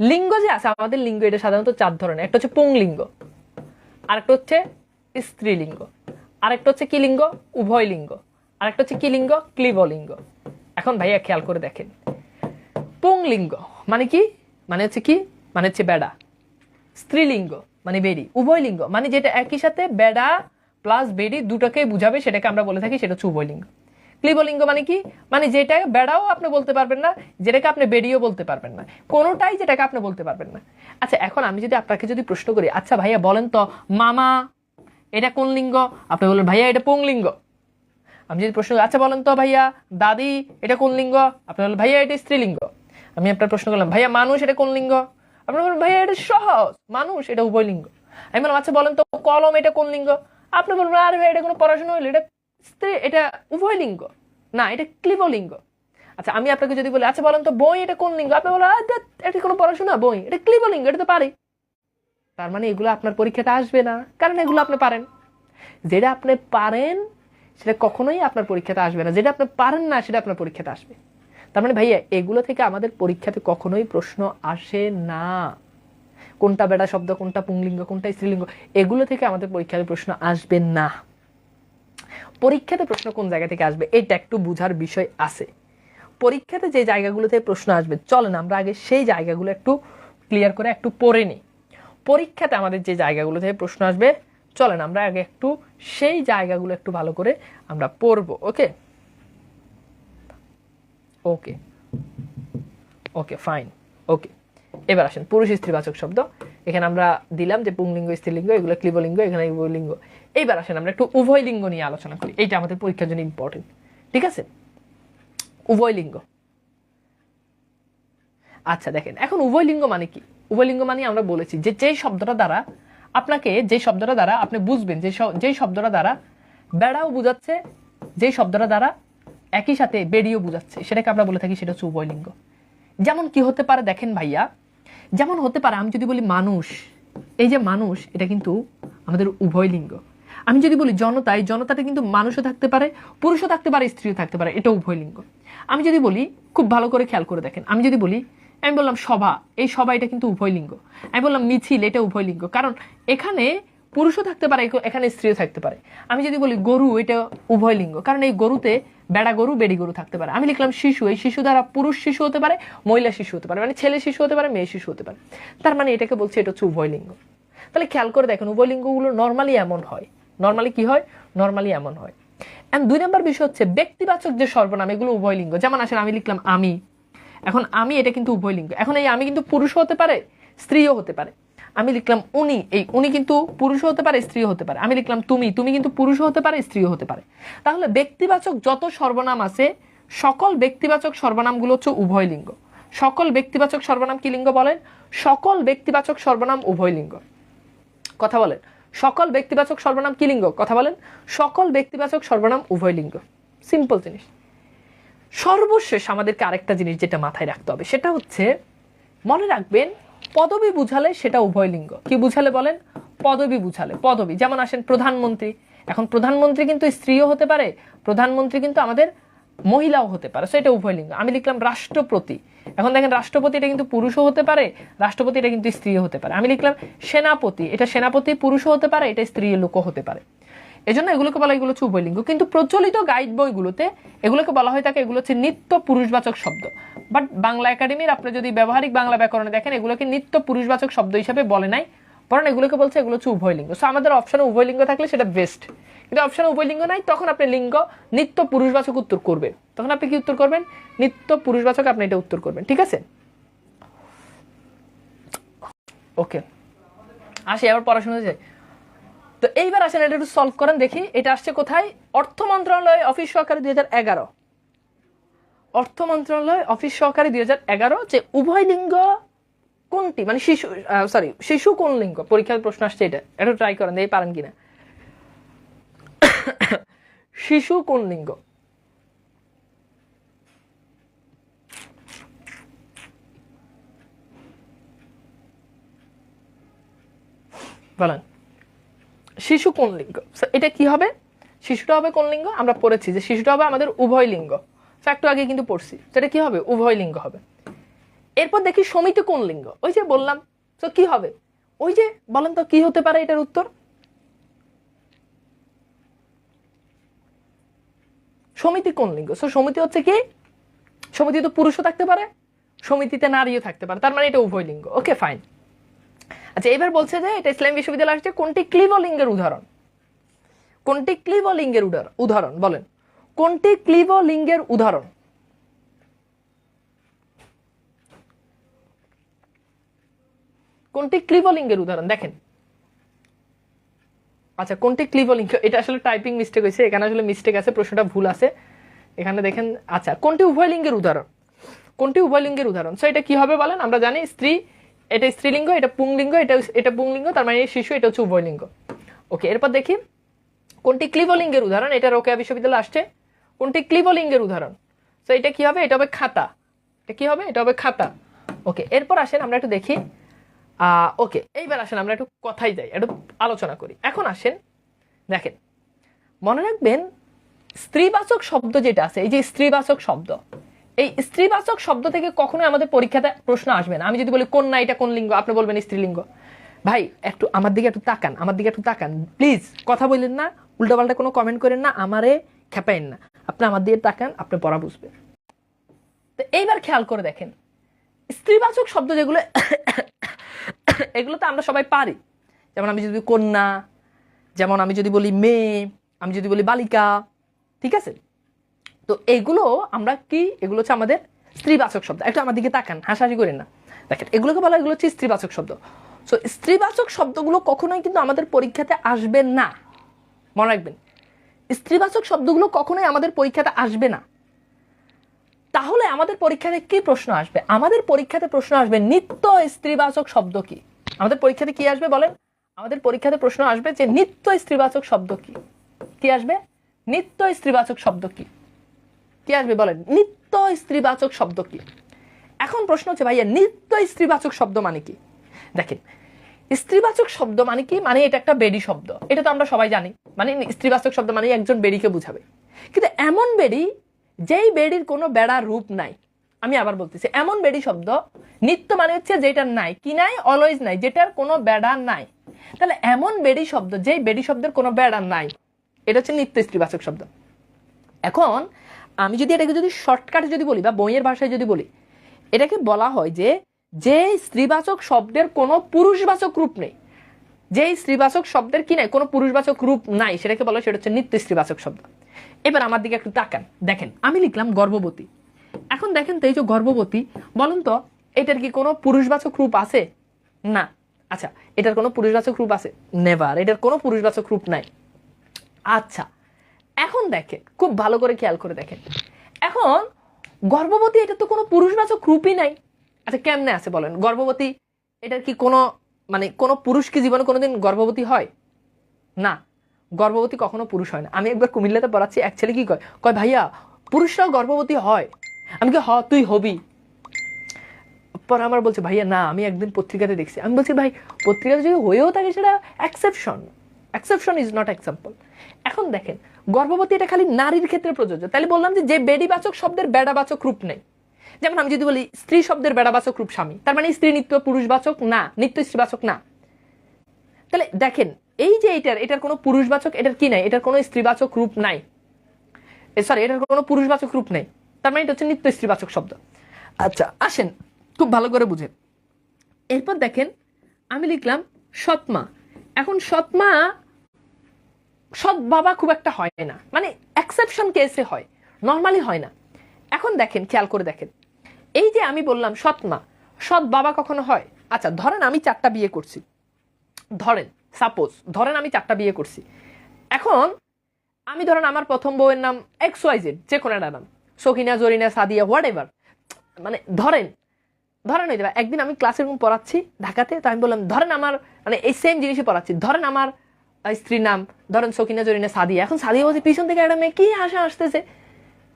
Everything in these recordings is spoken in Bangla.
লিঙ্গ যে আছে, আমাদের লিঙ্গ, এটা সাধারণত চার ধরনের। একটা হচ্ছে পুংলিঙ্গ, আরেকটা হচ্ছে স্ত্রীলিঙ্গ, আরেকটা হচ্ছে কি লিঙ্গ? উভয় লিঙ্গ আরেকটা হচ্ছে কি লিঙ্গ? ক্লিবলিঙ্গ। এখন ভাইয়া খেয়াল করে দেখেন। পুংলিঙ্গ মানে কি? মানে হচ্ছে কি? মানে হচ্ছে বেড়া। স্ত্রীলিঙ্গ মানে বেড়ি। উভয় লিঙ্গ মানে যেটা একই সাথে বেড়া প্লাস বেড়ি দুটোকে বুঝাবে, সেটাকে আমরা বলে থাকি, সেটা হচ্ছে উভয়লিঙ্গ। ক্লিবলিঙ্গ মানে কি? মানে যেটা বেড়াও আপনি বলতে পারবেন না যেটাকে আপনি বেড়িও বলতে পারবেন না। কোনোটাই যেটাকে আপনি বলতে পারবেন না। আচ্ছা এখন আমি যদি আপনাকে যদি প্রশ্ন করি আচ্ছা ভাইয়া বলেন তো মামা এটা কোন লিঙ্গ? আপনি বললেন ভাইয়া এটা পুংলিঙ্গ আমি যদি প্রশ্ন করি, আচ্ছা বলেন তো ভাইয়া দাদি এটা কোন লিঙ্গ? আপনি বললেন ভাইয়া এটা স্ত্রীলিঙ্গ। আমি আপনার প্রশ্ন করলাম ভাইয়া মানুষ এটা কোন লিঙ্গ? আপনি বললেন ভাইয়া এটা সহজ মানুষ এটা উভয় লিঙ্গ। আমি বললাম আচ্ছা বলেন তো কলম এটা কোন লিঙ্গ? আপনি বলবেন আরে ভাই এটা কোনো পড়াশোনা হইল এটা স্ত্রী এটা উভয় লিঙ্গ। না এটা ক্লিবলিঙ্গ। আচ্ছা আমি আপনাকে যদি বলি আচ্ছা বলেন তো বই এটা কোন লিঙ্গ? আপনি বলেন "আহ, ধ্যাৎ, এটা কোনো পড়াশোনা? বই। এটা ক্লিবলিঙ্গ এটা তো পারি। তার মানে এগুলো আপনার পরীক্ষাতে আসবে না কারণ এগুলো আপনি পারেন। যেটা আপনি পারেন সেটা কখনোই আপনার পরীক্ষাতে আসবে না। যেটা আপনি পারেন না সেটা আপনার পরীক্ষাতে আসবে। তার মানে ভাইয়া এগুলো থেকে আমাদের পরীক্ষাতে কখনোই প্রশ্ন আসে না। কোনটা বেড়া শব্দ কোনটা পুংলিঙ্গ কোনটা স্ত্রীলিঙ্গ এগুলো থেকে আমাদের পরীক্ষাতে প্রশ্ন আসবে না। পরীক্ষাতে প্রশ্ন কোন জায়গা থেকে আসবে? এটা একটু বুঝার বিষয় আছে। পরীক্ষাতে যে জায়গাগুলো থেকে প্রশ্ন আসবে, চলেন আমরা আগে সেই জায়গাগুলো একটু ক্লিয়ার করে একটু পড়ে নিই। পরীক্ষাতে আমাদের যে জায়গাগুলো থেকে প্রশ্ন আসবে, চলেন আমরা আগে একটু সেই জায়গাগুলো একটু ভালো করে আমরা পড়ব, ওকে? ওকে। ওকে, ফাইন। ওকে। এবার আসেন, পুরুষ স্ত্রীবাচক শব্দ। এখানে আমরা দিলাম যে পুংলিঙ্গ, স্ত্রীলিঙ্গ, এগুলো ক্লিবলিঙ্গ, এখানে উভয়লিঙ্গ এইবার আসেন, আমরা একটু উভয় লিঙ্গ নিয়ে আলোচনা করি। এইটা আমাদের পরীক্ষার জন্য ইম্পর্টেন্ট ঠিক আছে? উভয় লিঙ্গ। আচ্ছা দেখেন, এখন উভয় লিঙ্গ মানে কি? উভয় লিঙ্গ মানে আমরা বলেছি যে যেই শব্দটা দ্বারা আপনাকে যে শব্দটা দ্বারা আপনি বুঝবেন, যে যেই শব্দটা দ্বারা বেড়াও বুঝাচ্ছে, যেই শব্দটা দ্বারা একই সাথে বেড়িও বুঝাচ্ছে, সেটাকে আমরা বলে থাকি সেটা হচ্ছে উভয় লিঙ্গ। যেমন কি হতে পারে, দেখেন ভাইয়া, যেমন হতে পারে, আমি যদি বলি মানুষ, এই যে মানুষ, এটা কিন্তু আমাদের উভয় লিঙ্গ। আমি যদি বলি জনতা এই জনতাটা কিন্তু মানুষও থাকতে পারে, পুরুষও থাকতে পারে, স্ত্রীও থাকতে পারে এটা উভয় লিঙ্গ আমি যদি বলি, খুব ভালো করে খেয়াল করে দেখেন, আমি যদি বলি, আমি বললাম সভা, এই সভা এটা কিন্তু উভয় লিঙ্গ আমি বললাম মিছিল এটা উভয় লিঙ্গ কারণ এখানে পুরুষও থাকতে পারে এখানে স্ত্রীও থাকতে পারে। আমি যদি বলি গরু এটা উভয় লিঙ্গ কারণ এই গরুতে বেড়া গরু, বেড়ি গরু থাকতে পারে। আমি লিখলাম শিশু, এই শিশু দ্বারা পুরুষ শিশু হতে পারে, মহিলা শিশু হতে পারে মানে ছেলে শিশু হতে পারে, মেয়ে শিশু হতে পারে। তার মানে এটাকে বলছে এটা হচ্ছে উভয় লিঙ্গ তাহলে খেয়াল করে দেখেন উভয় লিঙ্গগুলো নর্মালি এমন হয়। নর্মালি কি হয়? নর্মালি এমন হয়। এন্ড দুই নম্বর বিষয় হচ্ছে ব্যক্তিবাচক যে সর্বনাম, এগুলো উভয় লিঙ্গ। যেমন আসেন, আমি লিখলাম আমি। এখন আমি, এটা কিন্তু উভয় লিঙ্গ। এখন এই আমি কিন্তু পুরুষও হতে পারে, স্ত্রীও হতে পারে। আমি লিখলাম উনি, এই উনি কিন্তু পুরুষও হতে পারে, স্ত্রীও হতে পারে। আমি লিখলাম তুমি তুমি কিন্তু পুরুষও হতে পারে, স্ত্রীও হতে পারে। তাহলে ব্যক্তিবাচক যত সর্বনাম আছে, সকল ব্যক্তিবাচক সর্বনামগুলো হচ্ছে উভয় লিঙ্গ। সকল ব্যক্তিবাচক সর্বনাম কি লিঙ্গ বলেন? সকল ব্যক্তিবাচক সর্বনাম উভয় লিঙ্গ। কথা বলেন। সকল ব্যক্তিবাচক সর্বনাম কি লিঙ্গ? কথা বলেন। সকল ব্যক্তিবাচক সর্বনাম উভয় লিঙ্গ। সিম্পল জিনিস। সর্বশেষ আমাদেরকে আরেকটা জিনিস যেটা মাথায় রাখতে হবে, সেটা হচ্ছে মনে রাখবেন, পদবি বুঝালে সেটা উভয় লিঙ্গ। কি বুঝালে বলেন? পদবি বুঝালে। পদবি। যেমন আসেন প্রধানমন্ত্রী। এখন প্রধানমন্ত্রী কিন্তু স্ত্রীও হতে পারে। প্রধানমন্ত্রী কিন্তু আমাদের মহিলাও হতে পারে, সেটা উভয় লিঙ্গ। আমি লিখলাম রাষ্ট্রপতি। এখন দেখেন রাষ্ট্রপতি এটা কিন্তু পুরুষও হতে পারে, রাষ্ট্রপতি এটা কিন্তু স্ত্রীও হতে পারে। আমি লিখলাম সেনাপতি, এটা সেনাপতি পুরুষও হতে পারে, এটা স্ত্রী লোকও হতে পারে। এজন্য এগুলোকে বলা এগুলো হচ্ছে উভয়লিঙ্গ কিন্তু প্রচলিত গাইড বইগুলোতে এগুলোকে বলা হয় থাকে এগুলো হচ্ছে নিত্য পুরুষবাচক শব্দ। বাট বাংলা একাডেমির আপনি যদি ব্যবহারিক বাংলা ব্যাকরণে দেখেন, এগুলোকে নিত্য পুরুষবাচক শব্দ হিসাবে বলে নাই। বরং এগুলোকে বলছে এগুলো হচ্ছে উভয়লিঙ্গ সো আমাদের অপশনে উভয়লিঙ্গ থাকলে সেটা বেস্ট কিন্তু অপশনে উভয়লিঙ্গ নাই, তখন আপনি লিঙ্গ, নিত্য পুরুষবাচক উত্তর করবেন। তখন আপনি কি উত্তর করবেন? নিত্য পুরুষবাচক আপনি এটা উত্তর করবেন, ঠিক আছে? ওকে আসি, আবার পড়াশোনা যায় তো এইবার আসেন, এটা একটু সলভ করেন, দেখি, এটা আসছে কোথায়? অর্থ মন্ত্রণালয় অফিস সহকারী দুই হাজার এগারো। অর্থ মন্ত্রণালয় অফিস সহকারী দুই হাজার এগারো, যে উভয় লিঙ্গ কোনটি? মানে শিশু সরি শিশু কোন লিঙ্গ? পরীক্ষার প্রশ্ন আসছে এটা। একটু ট্রাই করেন, দেখি পারেন কিনা। শিশু কোন লিঙ্গ? বলেন। শিশু কোন লিঙ্গ? এটা কি হবে? শিশুটা হবে কোন লিঙ্গ? আমরা পড়েছি যে শিশুটা হবে আমাদের উভয় লিঙ্গ। একটু আগে কিন্তু পড়ছি। সেটা কি হবে? উভয় লিঙ্গ হবে। এরপর দেখি সমিতি কোন লিঙ্গ? ওই যে বললাম। তো কি হবে? ওই যে বলেন তো কি হতে পারে এটার উত্তর? সমিতি কোন লিঙ্গ? সো সমিতি হচ্ছে কি? সমিতি তো পুরুষও থাকতে পারে, সমিতিতে নারীও থাকতে পারে, তার মানে এটা উভয় লিঙ্গ। ওকে ফাইন আচ্ছা এবার বলছে যে এটা ইসলাম বিশ্ববিদ্যালয় আসছে, কোনটি ক্লিবলিঙ্গের উদাহরণ? কোনটি ক্লিবলিঙ্গের উদাহরণ, বলেন। কোনটি ক্লিবলিঙ্গের উদাহরণ? কোনটি ক্লিবলিঙ্গের উদাহরণ? দেখেন আচ্ছা কোনটি ক্লিবলিঙ্গ এটা আসলে টাইপিং মিস্টেক হয়েছে, এখানে আসলে মিস্টেক আছে, প্রশ্নটা ভুল আছে। এখানে দেখেন আচ্ছা কোনটি উভয় লিঙ্গের উদাহরণ? কোনটি উভয় লিঙ্গের উদাহরণ? সো এটা কি হবে বলেন? আমরা জানি স্ত্রী, এটা স্ত্রীলিঙ্গ, এটা পুংলিঙ্গ, এটা এটা পুংলিঙ্গ, তার মানে শিশু, এটা হচ্ছে উভয় লিঙ্গ। ওকে এরপর দেখি, কোনটি ক্লিবলিঙ্গের উদাহরণ? এটা রোকেয়া বিশ্ববিদ্যালয় আসছে। কোনটি ক্লিবলিঙ্গের উদাহরণ? তো এটা কি হবে? এটা হবে খাতা। এটা কি হবে? এটা হবে খাতা। ওকে এরপর আসেন, আমরা একটু দেখি ওকে এইবার আসেন, আমরা একটু কথাই যাই, একটু আলোচনা করি। এখন আসেন, দেখেন, মনে রাখবেন, স্ত্রীবাচক শব্দ যেটা আছে, এই যে স্ত্রীবাচক শব্দ, এই স্ত্রীবাচক শব্দ থেকে কখনোই আমাদের পরীক্ষাতে প্রশ্ন আসবে না। আমি যদি বলি কন্যা এটা কোন লিঙ্গ? আপনি বলবেন, স্ত্রীলিঙ্গ। ভাই, একটু আমার দিকে একটু তাকান, আমার দিকে একটু তাকান। প্লিজ কথা বললেন না, উল্টোপাল্টা কোনো কমেন্ট করেন না, আমারে খেপাইন না। আপনি আমার দিকে তাকান, আপনি পড়া বুঝবেন। তো এইবার খেয়াল করে দেখেন, স্ত্রীবাচক শব্দ যেগুলো এগুলো তো আমরা সবাই পারি। যেমন আমি যদি কন্যা, যেমন আমি যদি বলি মেয়ে, আমি যদি বলি বালিকা, ঠিক আছে? তো এগুলো আমরা কি? এগুলো হচ্ছে আমাদের স্ত্রীবাচক শব্দ। একটু আমার দিকে তাকান, হাসাহাসি করেন না। দেখেন, এগুলোকে বলা এগুলো হচ্ছে স্ত্রীবাচক শব্দ। সো স্ত্রীবাচক শব্দগুলো কখনোই কিন্তু আমাদের পরীক্ষাতে আসবে না। মনে রাখবেন, স্ত্রীবাচক শব্দগুলো কখনোই আমাদের পরীক্ষাতে আসবে না। তাহলে আমাদের পরীক্ষাতে কি প্রশ্ন আসবে? আমাদের পরীক্ষাতে প্রশ্ন আসবে নিত্য স্ত্রীবাচক শব্দ কি? আমাদের পরীক্ষাতে কি আসবে বলেন? আমাদের পরীক্ষাতে প্রশ্ন আসবে যে নিত্য স্ত্রীবাচক শব্দ কি? কি আসবে? নিত্য স্ত্রীবাচক শব্দ কি? কি আসবে বলেন? নিত্য স্ত্রীবাচক শব্দ কি? এখন প্রশ্ন হচ্ছে ভাইয়া, নিত্য স্ত্রীবাচক শব্দ মানে কি? দেখেন, স্ত্রীবাচক শব্দ মানে কি? মানে এটা একটা বেডি শব্দ। এটা তো আমরা সবাই জানি। মানে স্ত্রীবাচক শব্দ মানে একজন বেডিকে বুঝাবে। কিন্তু এমন বেডি যেই বেডির কোনো বেড়ার রূপ নাই, আমি আবার বলতেছি, এমন বেডি শব্দ নিত্য মানে হচ্ছে যেটার নাই, কি নাই অলওয়েজ নাই, যেটার কোনো বেড়া নাই। তাহলে এমন বেডি শব্দ, যেই বেডি শব্দের কোনো বেড়া নাই, এটা হচ্ছে নিত্য স্ত্রীবাচক শব্দ। এখন আমি যদি এটাকে যদি শর্টকাটে যদি বলি বা বইয়ের ভাষায় যদি বলি, এটাকে বলা হয় যে যে স্ত্রীবাচক শব্দের কোনো পুরুষবাচক রূপ নেই, যেই স্ত্রীবাচক শব্দের কি নাই, কোনো পুরুষবাচক রূপ নাই, সেটাকে বলা হয়, সেটা হচ্ছে নিত্য স্ত্রীবাচক শব্দ। এবার আমার দিকে একটু তাকান, দেখেন, আমি লিখলাম গর্ভবতী। এখন দেখেন তো এই যে গর্ভবতী, বলুন তো, এটার কি কোনো পুরুষবাচক রূপ আছে? না। আচ্ছা এটার কোনো পুরুষবাচক রূপ আছে? নেভার এটার কোনো পুরুষবাচক রূপ নাই। আচ্ছা এখন দেখেন, খুব ভালো করে খেয়াল করে দেখেন। এখন, গর্ভবতী এটা তো কোনো পুরুষবাচক রূপই নাই। আচ্ছা কেমনে আছে বলেন? গর্ভবতী, এটার কি কোনো মানে কোনো পুরুষ কি জীবনে কোনোদিন গর্ভবতী হয়? না। গর্ভবতী কখনো পুরুষ হয় না। আমি একবার কুমিল্লাতে পড়াচ্ছি, এক ছেলে কি কয়? কয়, ভাইয়া, পুরুষরাও গর্ভবতী হয়? আমি কি হ, তুই হবি। পর আমার বলছে, ভাইয়া, না, আমি একদিন পত্রিকাতে দেখছি। আমি বলছি, ভাই, পত্রিকাতে যদি হয়েও থাকে সেটা exception exception is not example এখন দেখেন, গর্ভবতী এটা খালি নারীর ক্ষেত্রে প্রযোজ্য। তাহলে বললাম যে যে বেডিবাচক শব্দের বেড়াবাচক রূপ নেই। যেমন আমি যদি বলি, স্ত্রী শব্দের বেড়াবাচক রূপ স্বামী, তার মানে স্ত্রী নিত্য, পুরুষবাচক না, নিত্য স্ত্রীবাচক না। তাহলে দেখেন এই যে এটার এটার কোনো পুরুষবাচক এটার কি নাই? এটার কোনো স্ত্রীবাচক রূপ নাই। সরি এটার কোনো পুরুষবাচক রূপ নেই। তার মানে এটা হচ্ছে নিত্য স্ত্রীবাচক শব্দ। আচ্ছা। আসেন খুব ভালো করে বুঝেন। এরপর দেখেন আমি লিখলাম সৎমা। এখন সৎমা সৎ বাবা খুব একটা হয় না। মানে এক্সেপশন কেসে হয় নর্মালি হয় না। এখন দেখেন খেয়াল করে দেখেন। এই যে আমি বললাম সৎ মা সৎ বাবা কখনো হয়? আচ্ছা ধরেন আমি চারটা বিয়ে করছি। ধরেন সাপোজ ধরেন আমি চারটা বিয়ে করছি। এখন, আমি ধরেন আমার প্রথম বউয়ের নাম এক্স ওয়াই জেড যে কোনো একটা নাম। সখিনা জরিনা, সাদিয়া হোয়াট এভার মানে ধরেন ধরেন ওই একদিন আমি ক্লাসের রুম পড়াচ্ছি ঢাকাতে, তো আমি বললাম, ধরেন আমার মানে এই সেম জিনিসই পড়াচ্ছি। ধরেন আমার স্ত্রীর নাম, ধরেন সখিনা জরিনা, সাদিয়া। এখন সাদিয়া বলছে, পিছন থেকে একটা মেয়ে কি হাসা আসতেছে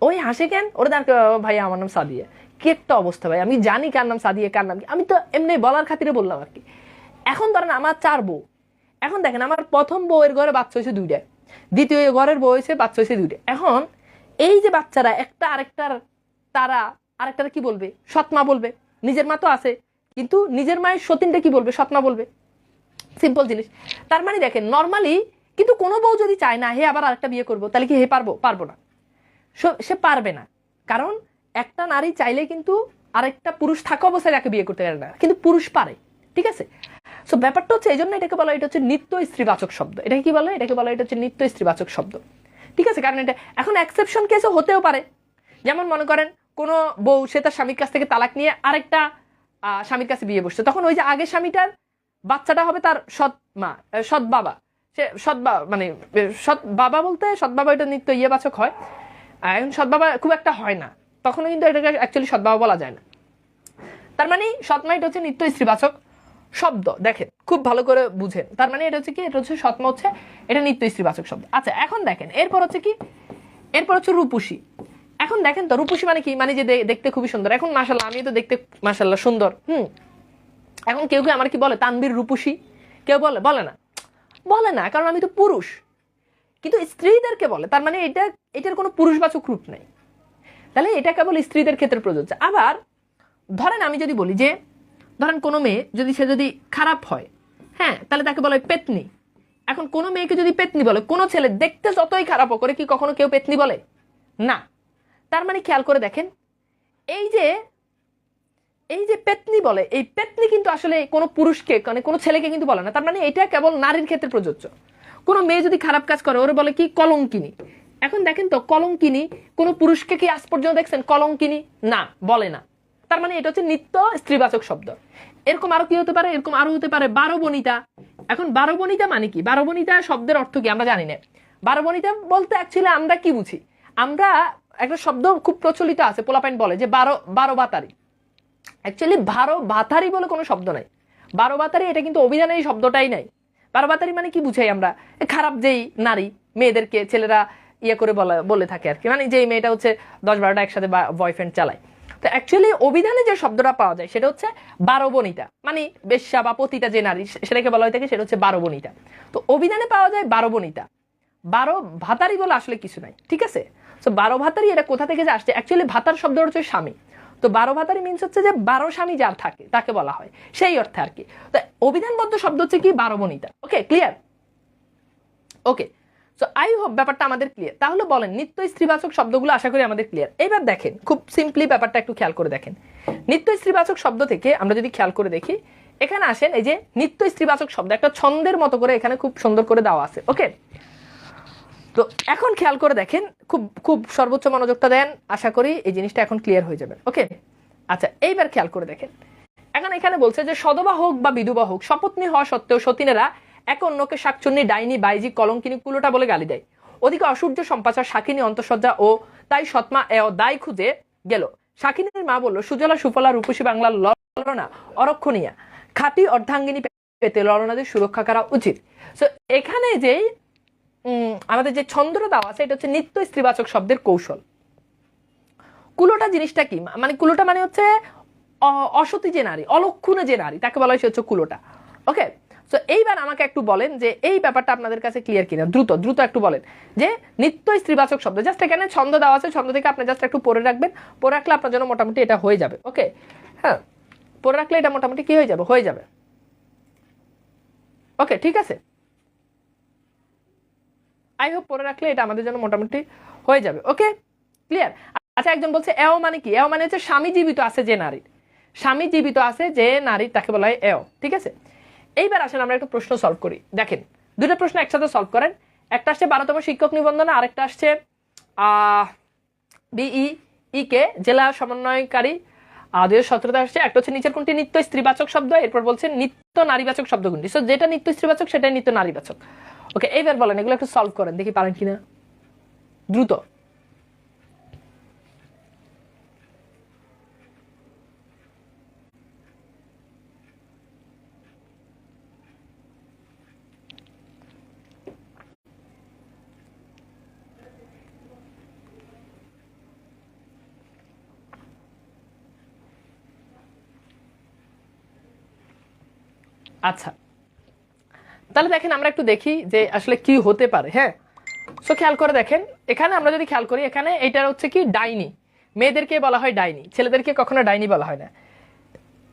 ওই হাসে কেন? ওরা তার ভাই, আমার নাম সাদিয়া। কি একটা অবস্থা ভাই। আমি জানি কার নাম সাদিয়া, কার নাম আমি তো এমনি বলার খাতিরে বললাম আর কি। এখন ধরেন আমার চার বউ। এখন দেখেন আমার প্রথম বউয়ের ঘরে বাচ্চা হয়েছে দুইটা। দ্বিতীয় ঘরের বউ হয়েছে বাচ্চা হয়েছে দুইটা। এখন এই যে বাচ্চারা, একটা আরেকটার তারা, আরেকটার কি বলবে? সৎমা বলবে। নিজের মা তো আছে, কিন্তু নিজের মায়ের সতীনটা কি বলবে? সৎমা বলবে। সিম্পল জিনিস। তার মানে দেখেন নর্মালি কিন্তু কোনো বউ যদি চায় না, হে আবার আরেকটা বিয়ে করব, তাহলে কি হে পারব? পারব না। সে পারবে না। কারণ একটা নারী চাইলে কিন্তু আরেকটা পুরুষ থাকা অবস্থায় তাকে বিয়ে করতে পারে না। কিন্তু পুরুষ পারে। ঠিক আছে? সো ব্যাপারটা হচ্ছে এই জন্য এটাকে বলা এটা হচ্ছে নিত্য স্ত্রীবাচক শব্দ। এটাকে কি বলে এটাকে বলা এটা হচ্ছে নিত্য স্ত্রীবাচক শব্দ। ঠিক আছে, কারণ এটা, এখন এক্সেপশন কেসে হতেও পারে। যেমন মনে করেন, কোনো বউ, সে তার স্বামীর কাছ থেকে তালাক নিয়ে আরেকটা স্বামীর কাছে বিয়ে বসছে। তখন ওই যে আগের স্বামীটার বাচ্চাটা হবে তার সৎ মা সৎ বাবা। সে সৎ বাবা মানে সৎ বাবা বলতে সৎ বাবা এটা নিত্য ইয়েবাচক হয়। এখন সৎ বাবা খুব একটা হয় না। তখনও কিন্তু এটাকে অ্যাকচুয়ালি সৎ বাবা বলা যায় না। তার মানে সৎ মা এটা হচ্ছে নিত্য স্ত্রীবাচক। শব্দ, দেখেন, খুব ভালো করে বুঝেন। তার মানে এটা হচ্ছে কি? এটা হচ্ছে সৎমা হচ্ছে, এটা নিত্য স্ত্রীবাচক শব্দ। আচ্ছা এখন দেখেন, এরপর হচ্ছে কি? এরপর হচ্ছে রূপসী। এখন দেখেন তো, রূপসী মানে কি? মানে যে দেখতে খুবই সুন্দর। এখন মাসাল্লাহ আমি তো দেখতে মাসাল্লাহ সুন্দর, হুম? এখন কেউ কেউ আমার কি বলে তানবীর রূপসী? কেউ বলে বলে না। বলে না, কারণ আমি তো পুরুষ। কিন্তু স্ত্রীদেরকে বলে, তার মানে এটা, এটার কোনো পুরুষবাচক রূপ নেই। তাহলে এটা কেবল স্ত্রীদের ক্ষেত্রে প্রযোজ্য। আবার, ধরেন আমি যদি বলি যে ধরেন কোনো মেয়ে যদি সে যদি খারাপ হয় হ্যাঁ তাহলে তাকে বলে পেতনি। এখন কোনো মেয়েকে যদি পেতনি বলে, কোনো ছেলে দেখতে যতই খারাপ করে কি কখনো কেউ পেতনি বলে? না। তার মানে খেয়াল করে দেখেন, এই যে এই যে পেতনি বলে, এই পেতনি কিন্তু আসলে কোনো পুরুষকে মানে কোনো ছেলেকে কিন্তু বলে না। তার মানে এটা কেবল নারীর ক্ষেত্রে প্রযোজ্য। কোনো মেয়ে যদি খারাপ কাজ করে, ওরা বলে কি কলঙ্কিনী? এখন দেখেন তো, কলঙ্কিনী, কোনো পুরুষকে কি আজ পর্যন্ত দেখছেন? কলঙ্কিনী? না, বলে না। তার মানে এটা হচ্ছে নিত্য স্ত্রীবাচক শব্দ। এরকম আরও কি হতে পারে? এরকম আরও হতে পারে বারো বনিতা। এখন বারো বনিতা মানে কি? বারো বনিতা শব্দের অর্থ কি আমরা জানি না। বারো বনিতা বলতে অ্যাকচুয়ালি আমরা কি বুঝি? আমরা একটা শব্দ খুব প্রচলিত আছে, পোলাপাইন বলে, যে বারো বারো বাতারি। অ্যাকচুয়ালি বারো বাতারি বলে কোনো শব্দ নাই। বারো বাতারি এটা কিন্তু অভিধানে এই শব্দটাই নাই। বারো বাতারি মানে কি বুঝাই আমরা? খারাপ যেই নারী, মেয়েদেরকে ছেলেরা ইয়ে করে বলা, বলে থাকে আর কি। মানে যেই মেয়েটা হচ্ছে দশ বারোটা একসাথে বয়ফ্রেন্ড চালায়। তো অ্যাকচুয়ালি অভিধানে যে শব্দটা পাওয়া যায়, সেটা হচ্ছে বারো বনিতা। মানে বেশ্যা বা পতিতা যে নারী সেটাকে বলা হয়ে থাকে সেটা হচ্ছে বারো বনিতা। তো অভিধানে পাওয়া যায় বারো বনিতা। বারো ভাতারি বলে আসলে কিছু নাই, ঠিক আছে? তো বারো ভাতারি এটা কোথা থেকে যে আসছে? অ্যাকচুয়ালি ভাতার শব্দ হচ্ছে স্বামী। তো বারো ভাতারি মিনস হচ্ছে যে বারো স্বামী যার থাকে, তাকে বলা হয়। সেই অর্থে আর কি। তো অভিধানবদ্ধ শব্দ হচ্ছে কি? বারো বনিতা। Okay clear okay so I hope ব্যাপারটা আমাদের ক্লিয়ার তাহলে বলেন নিত্য স্ত্রীবাচক শব্দগুলো আশা করি আমাদের ক্লিয়ার এবার দেখেন, খুব সিম্পলি ব্যাপারটা একটু খেয়াল করে দেখেন। নিত্য স্ত্রীবাচক শব্দ থেকে আমরা যদি খেয়াল করে দেখি, এখানে আসেন এই যে নিত্য স্ত্রীবাচক শব্দ, একটা ছন্দের মতো করে এখানে খুব সুন্দর করে দেওয়া আছে ওকে তো এখন খেয়াল করে দেখেন, খুব খুব সর্বোচ্চ মনোযোগটা দেন, আশা করি এই জিনিসটা এখন ক্লিয়ার হয়ে যাবে ওকে আচ্ছা এইবার খেয়াল করে দেখেন। এখন এখানে বলছে যে সদবা হোক বা বিধবা হোক শপথনি হওয়া সত্ত্বেও সতীনেরা এক অন্যকে শাকচুন্নি, ডাইনি, বাইজি, কলঙ্কিনী কুলোটা বলে গালি দেয়। ওদিকে অসূর্য সম্পাচার শাকিনী, অন্তঃসজ্জা ও তাই সৎমা, এ দায় খুঁজে গেল। শাকিনীর মা বলল, সুজলা, সুফলা, রূপসী বাংলার ললনা, অরক্ষণীয়া। খাঁটি অর্ধাঙ্গিনী পেতে ললনাদের সুরক্ষা করা উচিত। সো এখানে যেই আমাদের যে ছন্দটা দেওয়া আছে, এটা হচ্ছে নিত্য স্ত্রীবাচক শব্দের কৌশল। কুলোটা জিনিসটা কি? মানে কুলোটা মানে হচ্ছে অসতী যে নারী, অলক্ষণে যে নারী, তাকে বলা হয় সে হচ্ছে কুলোটা। ওকে তো এইবার আমাকে একটু বলেন যে এই ব্যাপারটা আপনাদের কাছে ক্লিয়ার কিনা। দ্রুত দ্রুত একটু বলেন। যে নিত্য স্ত্রীবাচক শব্দ জাস্ট এখানে ছন্দ দেওয়া আছে, ছন্দ থেকে আপনি জাস্ট একটু পড়ে রাখবেন। পড়ে রাখলে আপনার জন্য মোটামুটি এটা হয়ে যাবে ওকে হ্যাঁ? পড়ে রাখলে এটা মোটামুটি কি হয়ে যাবে? হয়ে যাবে। ওকে ঠিক আছে? আই হোপ পরে রাখলে এটা আমাদের জন্য মোটামুটি হয়ে যাবে ওকে ক্লিয়ার আচ্ছা একজন বলছে, এও মানে কি? এও মানে হচ্ছে স্বামী জীবিত আছে যে নারীর। স্বামী জীবিত আছে যে নারীর, তাকে বলা হয় এও, ঠিক আছে? এইবার আসেন, আমরা একটা প্রশ্ন সলভ করি। দেখেন, দুটো প্রশ্ন একসাথে সলভ করেন। একটা আসছে বারোতম শিক্ষক নিবন্ধনে, আরেকটা আসছে বিই ই কে জেলা সমন্বয়কারী। দুই হাজার সতেরোতে আসছে, একটা হচ্ছে নিচের কোনটি? নিত্য স্ত্রীবাচক শব্দ, এরপর বলছে নিত্য নারীবাচক শব্দ কোনটি সো যেটা নিত্য স্ত্রীবাচক সেটাই নিত্য নারীবাচক ওকে এইবার বলেন, এগুলো একটু সলভ করেন, দেখি পারেন কিনা। দ্রুত। আচ্ছা। তাহলে দেখেন আমরা একটু দেখি যে আসলে কি হতে পারে হ্যাঁ? সো খেয়াল করে দেখেন, এখানে আমরা যদি খেয়াল করি, এখানে এটার হচ্ছে কি, ডাইনি। মেয়েদেরকে বলা হয় ডাইনি, ছেলেদেরকে কখনো ডাইনি বলা হয় না।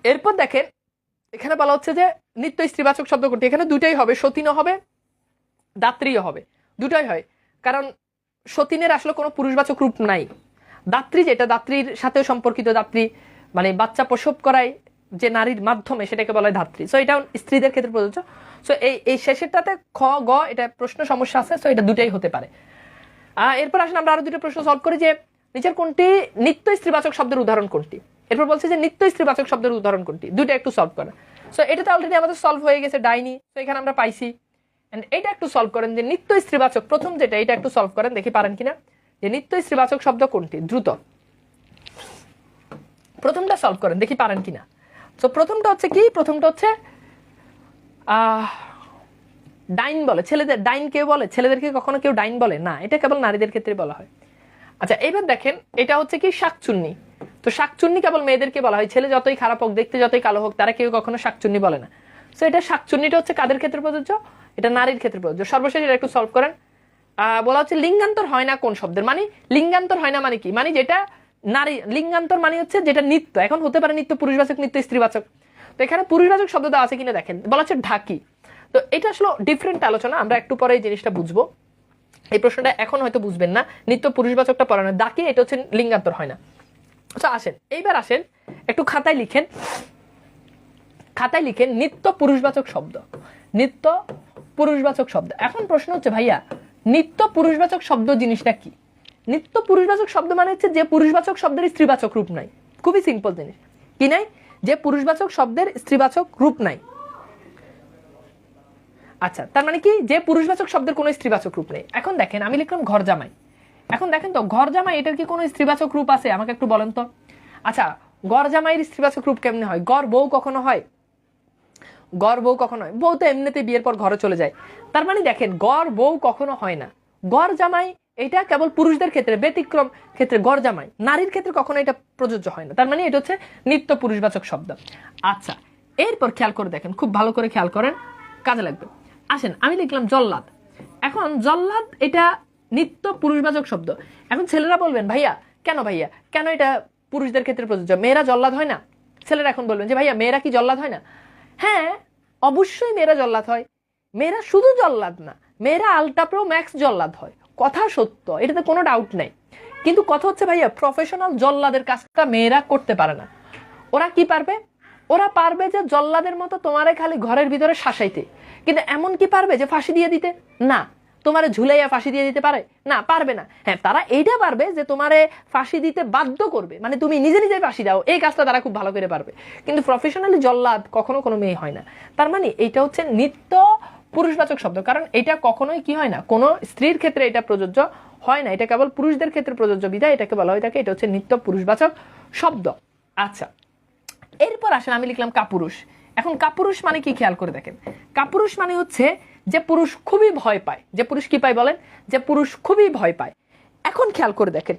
এরপর দেখেন, এখানে বলা হচ্ছে যে নিত্য স্ত্রীবাচক শব্দ করতে, এখানে দুটাই হবে, সতীনও হবে, দাত্রীও হবে। দুটাই হয়। কারণ সতীনের আসলে কোনো পুরুষবাচক রূপ নাই। দাত্রী যেটা, দাত্রীর সাথেও সম্পর্কিত দাত্রী মানে বাচ্চা প্রসব করায় যে নারীর মাধ্যমে সেটাকে বলা হয় ধাত্রী। সো এটা স্ত্রীদের ক্ষেত্রে প্রযোজ্য। সো এই এই শেষেরটাতে খ, গ, এটা প্রশ্ন সমস্যা আছে সো এটা দুটাই হতে পারে। এরপর আসলে আমরা আরও দুটো প্রশ্ন সলভ করি যে, নিচের কোনটি নিত্য স্ত্রীবাচক শব্দের উদাহরণ কোনটি? এরপর বলছে যে, নিত্য স্ত্রীবাচক শব্দের উদাহরণ কোনটি? দুটো একটু সলভ করা। সো এটা তো অলরেডি আমাদের সলভ হয়ে গেছে, ডাইনি। তো এখানে আমরা পাইছি। এন্ড এটা একটু সলভ করেন যে, নিত্য স্ত্রীবাচক, প্রথম যেটা, এটা একটু সলভ করেন, দেখি পারেন কিনা। যে, নিত্য স্ত্রীবাচক শব্দ কোনটি? দ্রুত। প্রথমটা সলভ করেন, দেখি পারেন কিনা। তো প্রথমটা হচ্ছে কি? প্রথমটা হচ্ছে ডাইন বলে। ছেলেদের ডাইন কেউ বলে? ছেলেদেরকে কখনো কেউ ডাইন বলে? না, এটা কেবল নারীদের ক্ষেত্রে বলা হয়। আচ্ছা এবার দেখেন, এটা হচ্ছে কি? শাকচুন্নি। তো শাকচুন্নি কেবল মেয়েদেরকে বলা হয়। ছেলে যতই খারাপ হোক, দেখতে যতই কালো হোক, তারা কেউ কখনো শাকচুন্নি বলে না। তো এটা শাকচুন্নিটা হচ্ছে কাদের ক্ষেত্রে প্রযোজ্য? এটা নারীর ক্ষেত্রে প্রযোজ্য। সর্বশেষ এটা একটু সলভ করেন। বলা হচ্ছে লিঙ্গান্তর হয় না কোন শব্দের মানে? লিঙ্গান্তর হয় না মানে কি? মানে যেটা নারী লিঙ্গান্তর মানে হচ্ছে যেটা নিত্য। এখন হতে পারে নিত্য পুরুষবাচক, নিত্য স্ত্রীবাচক। তো এখানে পুরুষবাচক শব্দ দেওয়া আছে কিনা দেখেন। বলা হচ্ছে ঢাকি। তো এটা আসলে ডিফারেন্ট আলোচনা, আমরা একটু পরে এই জিনিসটা বুঝব। এই প্রশ্নটা এখন হয়তো বুঝবেন না। নিত্য পুরুষবাচকটা পড়ানো। ডাকি এটা হচ্ছে লিঙ্গান্তর, হয় না। আচ্ছা আসেন। এইবার আসেন, একটু খাতায় লিখেন। খাতায় লিখেন, নিত্য পুরুষবাচক শব্দ। নিত্য পুরুষবাচক শব্দ। এখন প্রশ্ন হচ্ছে, ভাইয়া, নিত্য পুরুষবাচক শব্দ জিনিসটা কি? নিত্য পুরুষবাচক শব্দ মানে হচ্ছে যে পুরুষবাচক শব্দের স্ত্রীবাচক রূপ নাই। খুবই সিম্পল জিনিস। কি নাই? যে পুরুষবাচক শব্দের স্ত্রীবাচক রূপ নাই। আচ্ছা তার মানে কি? যে পুরুষবাচক শব্দের কোনো স্ত্রীবাচক রূপ নেই। এখন দেখেন, আমি লিখলাম ঘর জামাই। এখন দেখেন তো, ঘর জামাই, এটার কি কোনো স্ত্রীবাচক রূপ আছে? আমাকে একটু বলেন তো। আচ্ছা গড় জামাইয়ের স্ত্রীবাচক রূপ কেমনে হয়? গড় বউ কখনো হয়? গড় বউ কখনো হয়? বউ তো এমনিতে বিয়ের পর ঘরে চলে যায়। তার মানে দেখেন, গড় বউ কখনো হয় না। গড় জামাই এটা কেবল পুরুষদের ক্ষেত্রে, ব্যতিক্রম ক্ষেত্রে গড় জামাই নারীর ক্ষেত্রে কখনো এটা প্রযোজ্য হয় না। তার মানে এটা হচ্ছে নিত্য পুরুষবাচক শব্দ। আচ্ছা এরপর খেয়াল করে দেখেন, খুব ভালো করে খেয়াল করেন, কাজে লাগবে। আসেন, আমি লিখলাম জল্লাদ। এখন জল্লাদ এটা নিত্য পুরুষবাচক শব্দ। এখন ছেলেরা বলবেন, ভাইয়া, কেন ভাইয়া? কেন এটা পুরুষদের ক্ষেত্রে প্রযোজ্য? মেয়েরা জল্লাদ হয় না? ছেলেরা এখন বলবেন যে, ভাইয়া, মেয়েরা কি জল্লাদ হয় না? হ্যাঁ অবশ্যই মেয়েরা জল্লাদ হয়। মেয়েরা শুধু জল্লাদ না, মেয়েরা আলটা প্রো ম্যাক্স জল্লাদ হয়। কথা সত্য, এটাতে কোনো ডাউট নাই। কিন্তু কথা হচ্ছে ভাইয়া প্রফেশনাল জল্লাদের কাজটা মেয়েরা করতে পারে না। ওরা কি পারবে? ওরা পারবে যে জল্লাদের মতো তোমারে খালি ঘরের ভিতরে শাসাইতে। কিন্তু এমন কি পারবে যে ফাঁসি দিয়ে দিতে? না। তোমারে ঝুলাইয়া ফাঁসি দিয়ে দিতে পারে? না, পারবে না। হ্যাঁ তারা এইটা পারবে যে তোমারে ফাঁসি দিতে বাধ্য করবে। মানে তুমি নিজে নিজে ফাঁসি দাও, এই কাজটা তারা খুব ভালো করে পারবে। কিন্তু প্রফেশনালি জল্লাদ কখনো কোনো মেয়ে হয় না। তার মানে এইটা হচ্ছে নিত্য পুরুষবাচক শব্দ। কারণ এটা কখনোই কি হয় না? কোনো স্ত্রীর ক্ষেত্রে এটা প্রযোজ্য হয় না। এটা কেবল পুরুষদের ক্ষেত্রে প্রযোজ্য বিধায় এটাকে বলা হয়ে থাকে এটা হচ্ছে নিত্য পুরুষবাচক শব্দ। আচ্ছা এরপর আসেন আমি লিখলাম কাপুরুষ। এখন কাপুরুষ মানে কি খেয়াল করে দেখেন। কাপুরুষ মানে হচ্ছে যে পুরুষ খুবই ভয় পায়। যে পুরুষ কি পায় বলেন? যে পুরুষ খুবই ভয় পায়। এখন খেয়াল করে দেখেন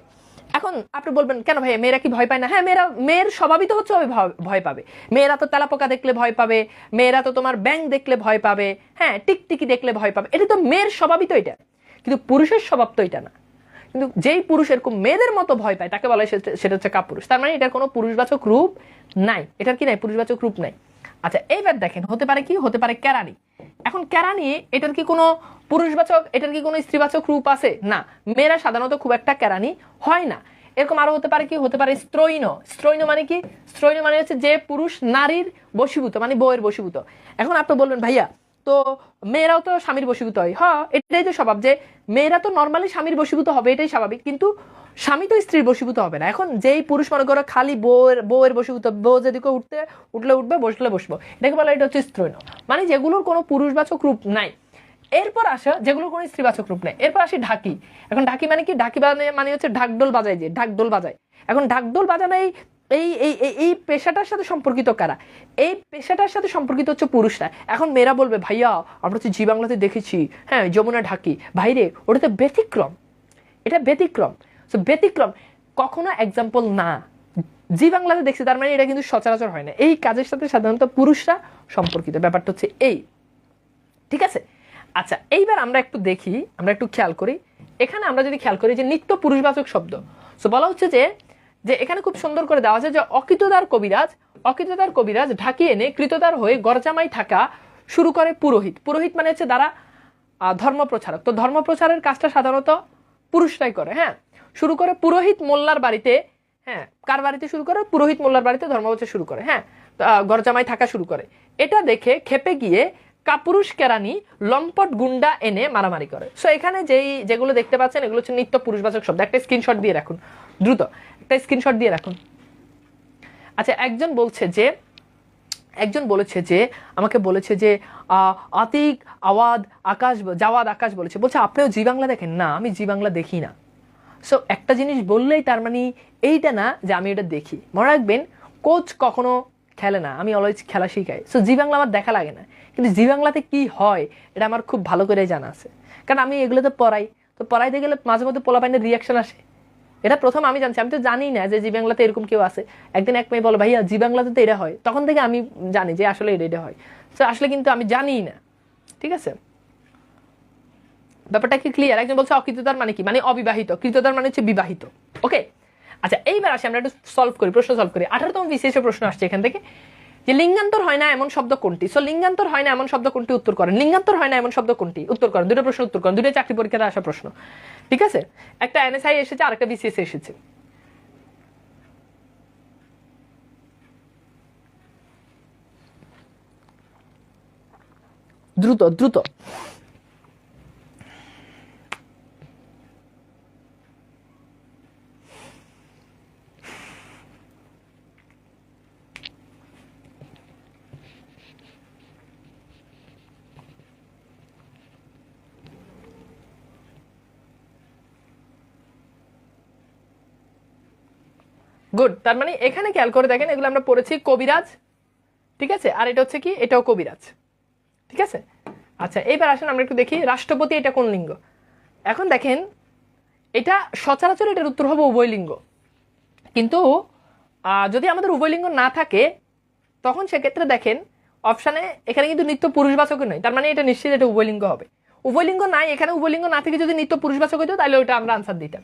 এখন আপনি বলবেন, কেন ভাই, মেয়েরা কি ভয় পায় না? হ্যাঁ মেয়েরা, মেয়ের স্বভাবই তো হচ্ছে ভয়- পাবে। মেয়েরা তো তেলাপোকা দেখলে ভয় পাবে, মেয়েরা তো তোমার ব্যাং দেখলে ভয় পাবে হ্যাঁ টিকটিকি দেখলে ভয় পাবে। এটা তো মেয়ের স্বভাবই তো এটা। কিন্তু পুরুষের স্বভাব তো এটা না। কিন্তু যেই পুরুষ এরকম মেয়েদের মতো ভয় পায়, তাকে বলা হয় সেটা হচ্ছে কাপুরুষ। তার মানে এটার কোনো পুরুষবাচক রূপ নাই। এটার কি নাই? পুরুষবাচক রূপ নাই। আচ্ছা এইবার দেখেন, হতে পারে কি, হতে পারে কেরানি এখন কেরানি এটার কি কোনো পুরুষবাচক, এটার কি কোনো স্ত্রীবাচক রূপ আছে? না, মেয়েরা সাধারণত খুব একটা কেরানি হয় না। এরকম আরও হতে পারে কি, হতে পারে স্ত্রৈন স্ত্রৈন মানে কি? স্ত্রৈন মানে হচ্ছে যে পুরুষ নারীর বশীভূত মানে বউয়ের বশীভূত। এখন আপনি বলবেন, ভাইয়া তো মেয়েরাও তো স্বামীর বশীভূত হয়। হ্যাঁ এটাই তো স্বভাব যে মেয়েরা তো নর্মালি স্বামীর বশীভূত হবে, এটাই স্বাভাবিক। কিন্তু স্বামী তো স্ত্রীর বশীভূত হবে না। এখন যেই পুরুষ মনে করো খালি বউয়ের বউয়ের বশীভূত, বউ যেদিকে উঠতে, উঠলে উঠবে, বসলে বসবো। এটাকে বলা এটা হচ্ছে স্ত্রৈন। মানে যেগুলোর কোনো পুরুষবাচক রূপ নাই। এরপর আসে যেগুলো কোনো স্ত্রীবাচক রূপ নেই। এরপর আসি ঢাকি। এখন ঢাকি মানে কি? ঢাকি মানে মানে হচ্ছে ঢাকডোল বাজায় যে, ঢাকডোল বাজায়। এখন ঢাকডোল বাজানো এই এই এই, এই- পেশাটার সাথে সম্পর্কিত কারা? এই পেশাটার সাথে সম্পর্কিত হচ্ছে পুরুষরা। এখন মেয়েরা বলবে, ভাইয়া, আমরা তো জি বাংলাতে দেখেছি। হ্যাঁ যমুনা ঢাকি। ভাইরে ওটা তো ব্যতিক্রম। এটা ব্যতিক্রম। তো ব্যতিক্রম, কখনো এক্সাম্পল না। জি বাংলাতে দেখছি, তার মানে এটা কিন্তু সচরাচর হয় না। এই কাজের সাথে সাধারণত পুরুষরা সম্পর্কিত। ব্যাপারটা হচ্ছে এই। ঠিক আছে? আচ্ছা এইবার আমরা একটু দেখি, আমরা একটু খেয়াল করি। এখানে আমরা যদি খেয়াল করি যে নিত্য পুরুষবাচক শব্দ। সো বলা হচ্ছে যে যে এখানে খুব সুন্দর করে দেওয়া আছে যে অকৃতদার কবিরাজ অকৃতদার কবিরাজ ঢাকিয়ে এনে কৃতদার হয়ে গরজামাই থাকা শুরু করে পুরোহিত। পুরোহিত মানে হচ্ছে দ্বারা আহ, ধর্ম প্রচারক তো ধর্ম প্রচারের কাজটা সাধারণত পুরুষরাই করে হ্যাঁ? শুরু করে পুরোহিত মোল্লার বাড়িতে হ্যাঁ? কার বাড়িতে শুরু করে? পুরোহিত মোল্লার বাড়িতে ধর্ম প্রচার শুরু করে হ্যাঁ? গরজামাই থাকা শুরু করে। এটা দেখে খেপে গিয়ে কাপুরুষ কেরানি লম্পট গুন্ডা এনে মারামারি করে। সো এখানে যেই যেগুলো দেখতে পাচ্ছেন এগুলো হচ্ছে নিত্য পুরুষবাচক শব্দ। একটা স্ক্রিনশট দিয়ে রাখুন। দ্রুত, একটা স্ক্রিনশট দিয়ে রাখুন। আচ্ছা একজন বলছে যে, একজন বলেছে যে, আমাকে বলেছে যে আতিক, আওয়াদ, আকাশ জাওয়াদ, আকাশ বলেছে। বলছে, আপনিও জি বাংলা দেখেন? না, আমি জি বাংলা দেখি না। সো একটা জিনিস বললেই তার মানে এইটা না যে আমি এটা দেখি। মনে রাখবেন, কোচ কখনো খেলে না, আমি অলওয়েজ খেলা শিখাই। সো জি বাংলা আমার দেখা লাগে না। কিন্তু জি বাংলাতে কী হয়, এটা আমার খুব ভালো করে জানা আছে। কারণ আমি এগুলোতে পড়াই। তো পড়াইতে গেলে মাঝে মধ্যে পোলাপাইনের রিয়াকশন আসে। এটা প্রথম আমি জানছি। আমি তো জানি না যে জি বাংলাতে এরকম কেউ আছে। একদিন এক মেয়ে বলো, ভাইয়া, জি বাংলাতে তো এটা হয়। তখন থেকে আমি জানি যে আসলে এটা এটা হয়। তো আসলে কিন্তু আমি জানি না। ঠিক আছে? ব্যাপারটা কি ক্লিয়ার একজন বলছে, অকৃততার মানে কি? মানে অবিবাহিত। কৃততার মানে হচ্ছে বিবাহিত। ওকে আচ্ছা এইবার আসি, আমরা একটু সলভ করি, প্রশ্ন সলভ করি। আঠারোতম বিশেষ প্রশ্ন আসছে এখান থেকে। যে লিঙ্গান্তর হয় না এমন শব্দ কোনটি? সো লিঙ্গান্তর হয় না এমন শব্দ কোনটি? উত্তর করেন। লিঙ্গান্তর হয় না এমন শব্দ কোনটি? উত্তর করেন। দুটো প্রশ্ন উত্তর করেন। দুটো চাকরি পরীক্ষাতে আসা প্রশ্ন। ঠিক আছে? একটা এনএসআই এসেছে আর একটা বিসিএস এসেছে। দ্রুত দ্রুত। গুড তার মানে এখানে খেয়াল করে দেখেন, এগুলো আমরা পড়েছি কবিরাজ, ঠিক আছে? আর এটা হচ্ছে কি? এটাও কবিরাজ। ঠিক আছে? আচ্ছা এইবার আসেন, আমরা একটু দেখি রাষ্ট্রপতি এটা কোন লিঙ্গ? এখন দেখেন, এটা সচরাচর এটার উত্তর হবে উভয়লিঙ্গ। কিন্তু যদি আমাদের উভয়লিঙ্গ না থাকে, তখন সেক্ষেত্রে দেখেন অপশানে এখানে কিন্তু নিত্য পুরুষবাচক নয়। তার মানে এটা নিশ্চিত এটা উভয়লিঙ্গ হবে। উভয়লিঙ্গ নাই, এখানে উভয়লিঙ্গ না থেকে যদি নিত্য পুরুষবাচক হইতো, তাহলে ওটা আমরা আনসার দিতাম।